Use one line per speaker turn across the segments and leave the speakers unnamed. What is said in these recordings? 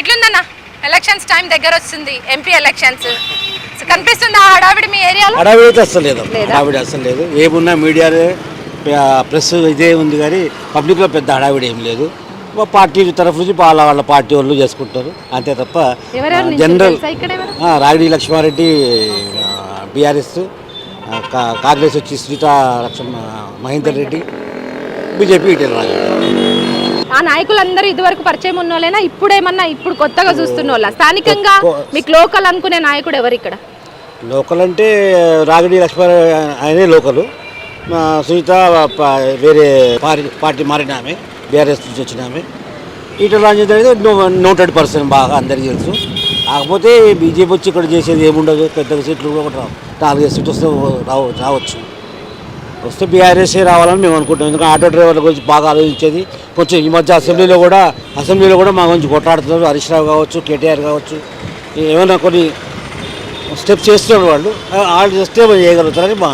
ఎట్లుందన్న? Elections time దగ్గర వస్తుంది MP elections కనిపిస్తుందా హడావిడి మీ ఏరియాలో?
హడావిడి అయితే అస్సలు లేదు? హడావిడి అస్సలు లేదు. ఏమున్నా మీడియాలో ప్రెస్ ఇదే ఉంది కానీ పబ్లిక్లో పెద్ద హడావిడి ఏం లేదు. పార్టీ తరఫు నుంచి వాళ్ళ వాళ్ళ పార్టీ వాళ్ళు చేసుకుంటారు అంతే తప్ప general? Ragidi Lakshma Reddy BRS Congress వచ్చి శ్రీతా లక్ష్మ మహేందర్ రెడ్డి బీజేపీ ఇటీవల రాజు.
ఆ నాయకులందరూ ఇదివరకు పరిచయం ఉన్న వాళ్ళైనా ఇప్పుడేమన్నా ఇప్పుడు కొత్తగా చూస్తున్న వాళ్ళ స్థానికంగా మీకు లోకల్ అనుకునే నాయకుడు ఎవరు ఇక్కడ?
లోకల్ అంటే రాగిడి లక్ష్మణ ఆయనే లోకలు. మా సునీత వేరే పార్టీ పార్టీ మారిన ఆమె బీఆర్ఎస్ నుంచి వచ్చిన ఆమె. ఈటల రాజేంద్ర అనేది నోటెడ్ పర్సన్ బాగా అందరికీ తెలుసు. కాకపోతే బీజేపీ వచ్చి ఇక్కడ చేసేది ఏముండదు పెద్దగా సీట్లు కూడా నాలుగైదు సీట్లు వస్తే రావు రావచ్చు. వస్తే బీఆర్ఎస్ఏ రావాలని మేము అనుకుంటాం ఎందుకంటే ఆటో డ్రైవర్ల గురించి బాగా ఆలోచించేది. కొంచెం ఈ మధ్య అసెంబ్లీలో కూడా అసెంబ్లీలో కూడా మా గురించి కొట్లాడుతున్నారు. హరీష్ రావు కావచ్చు కేటీఆర్ కావచ్చు. ఏమైనా కొన్ని స్టెప్స్ చేస్తున్నారు వాళ్ళు. వాళ్ళు చేస్తే చేయగలుగుతారని మా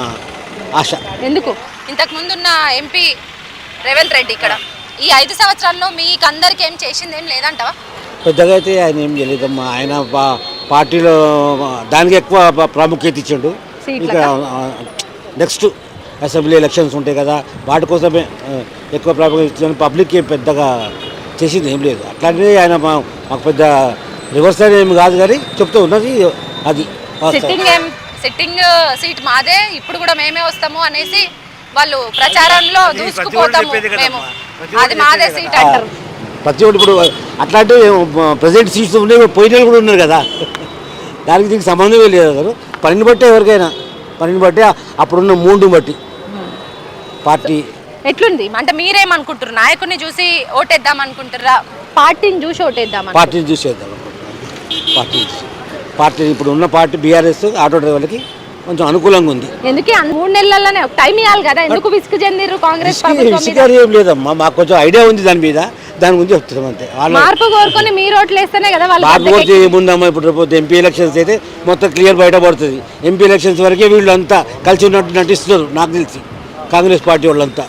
ఆశ.
ఎందుకు? ఇంతకు ముందున్న ఎంపీ రేవంత్ రెడ్డి ఇక్కడ. ఈ ఐదు సంవత్సరాల్లో మీకు అందరికి ఏం చేసింది ఏం లేదంటవా?
పెద్దగా అయితే ఆయన ఏం చేయలేదమ్మా. ఆయన పార్టీలో దానికి ఎక్కువ ప్రాముఖ్యత ఇచ్చిండు. ఇక నెక్స్ట్ అసెంబ్లీ ఎలక్షన్స్ ఉంటాయి కదా వాటి కోసమే ఎక్కువ పబ్లిక్ ఏం పెద్దగా చేసింది ఏం లేదు. అట్లాంటిది ఆయన మాకు పెద్ద రివర్స్ అనేది ఏమి కాదు కానీ చెప్తూ ఉన్నది అది.
సిట్టింగ్ సీట్ మాదే ఇప్పుడు కూడా మేమే వస్తాము అనేసి వాళ్ళు ప్రచారంలో దూసుకుపోతాము మేము. అది మాదే సీట్ అంటారు.
ప్రతి ఒక్కటి ఇప్పుడు అట్లాంటి ప్రజెంట్ సీట్స్ ఉన్నాయి పోయిన వాళ్ళు కూడా ఉన్నారు కదా. దానికి దీనికి సంబంధమే లేదు అసలు. పనిని బట్టి ఎవరికైనా పనిని బట్టి అప్పుడున్న మూడుని బట్టి. పార్టీ
ఎట్లుంది? అంటే మీరేమనుకుంటారు నాయకుడిని చూసి ఓటేద్దాం అనుకుంటారా పార్టీని చూసి ఓటేద్దాం
పార్టీని చూసేద్దాం అనుకుంటున్నాను. పార్టీ చూసి. పార్టీ ఇప్పుడు ఉన్న పార్టీ బీఆర్ఎస్ ఆటో డ్రైవర్లకి కొంచెం అనుకూలంగా ఉంది.
ఎందుకే? మూడు నెలల్లోనే టైం ఇవ్వాలి కదా. ఎందుకు విసుగు చెందిరు కాంగ్రెస్
ఇసుక
ప్రభుత్వం మీద?
ఇసుక ఏం లేదమ్మా. మాకు కొంచెం ఐడియా ఉంది దాని మీద. దాని గురించి చెప్తున్నాం అంతే. వాళ్ళ
మార్పు కోరుకొని మీరు ఓట్లు వేస్తేనే కదా వాళ్ళు గద్దెకి
పోతే ఏముందమ్మా? ఇప్పుడు రేపు ఎంపీ ఎలక్షన్స్ అయితే మొత్తం క్లియర్ బయటపడుతుంది. ఎంపీ ఎలక్షన్స్ వరకే వీళ్ళు అంతా కలిసి ఉన్నట్టు నటిస్తున్నారు. నాకు తెలిసి. కాంగ్రెస్ పార్టీ వాళ్ళంతా